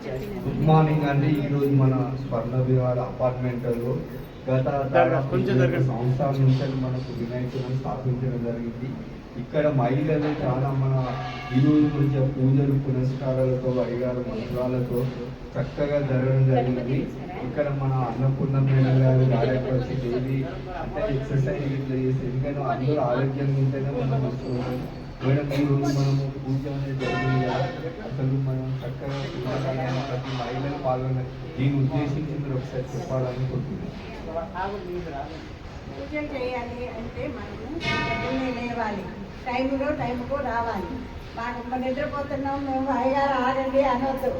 Good morning అండి ఈ రోజు మన స్వర్ణ విహార అపార్ట్మెంట్లో గత కొంచెం. సంవత్సరాల నుంచి మనకు వినాయకులను స్థాపించడం జరిగింది. ఇక్కడ మహిళలు చాలా మన ఈ రోజు నుంచి పూజలు పునస్కారాలతో అయ్యారు మంత్రాలతో చక్కగా జరగడం జరిగింది. ఇక్కడ మన అన్నపూర్ణ మేడం గారు గారికి వచ్చి డైలీ అంటే ఎక్సర్సైజ్ ఇట్లా చేసి ఎందుకంటే అందరూ ఆరోగ్యంగా ఉంటేనే మనం ఉంటాం. మేడం ఈ రోజు మనము పూజ అనేది జరిగింది? అసలు మనం చక్కగా ప్రతి మహిళలు పాల్గొన్న దీన్ని ఉద్దేశించి మీరు ఒకసారి చెప్పాలని పూజలు చేయాలి అంటే మనము పొద్దున్నే లేవాలి. టైంలో టైంకు రావాలి. మాకు మనం నిద్రపోతున్నాం మేము అయ్యారు ఆగండి అనొద్దు.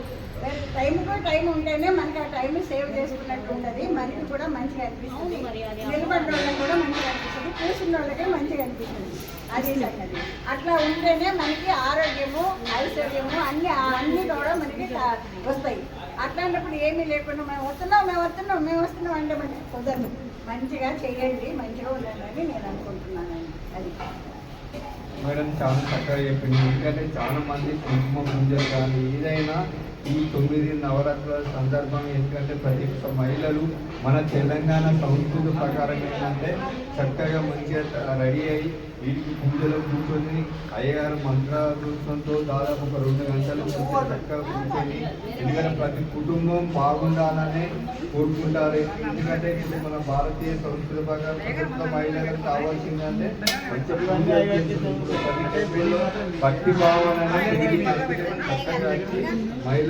టైంకు టైం ఉంటేనే మనకి ఆ టైం సేవ్ చేసుకున్నట్టు ఉంటుంది. మనకి కూడా మంచిగా అనిపిస్తుంది నిలబడిన వాళ్ళకి కూడా మంచిగా చూసిన వాళ్ళకే వాళ్ళకి మంచిగా అనిపిస్తుంది. అది సంగతి. అట్లా ఉంటేనే మనకి ఆరోగ్యము ఐశ్వర్యము అన్ని అన్ని కూడా మనకి వస్తాయి. అట్లాంటప్పుడు ఏమీ లేకుండా మేము వస్తున్నాం మేము వస్తున్నాం మేము వస్తున్నాం అంటే మనకి కుదరదు. మంచిగా చేయండి మంచిగా ఉండాలని నేను అనుకుంటున్నానండి అది. మేడం చాలా చక్కగా చెప్పింది. ఎందుకంటే చాలా మంది కుంకుమ పూజలు కానీ ఏదైనా ఈ తొమ్మిది నవరాత్రుల సందర్భంగా ఎందుకంటే ప్రతి ఒక్క మహిళలు మన తెలంగాణ సంస్కృతి ప్రకారం ఏంటంటే చక్కగా మంచిగా రెడీ అయ్యి వీటికి పూజలో కూర్చొని అయ్యగారు మంత్రాలతో దాదాపు ఒక రెండు గంటలు మంచిగా చక్కగా కూర్చొని ఎందుకంటే ప్రతి కుటుంబం బాగుండాలని కోరుకుంటారు. ఎందుకంటే ఇది మన భారతీయ సంస్కృతి ప్రకారం ప్రతి ఒక్క మహిళలకు కావాల్సిందంటే మంచి ప్రతి భక్తి భావన చక్కగా మహిళ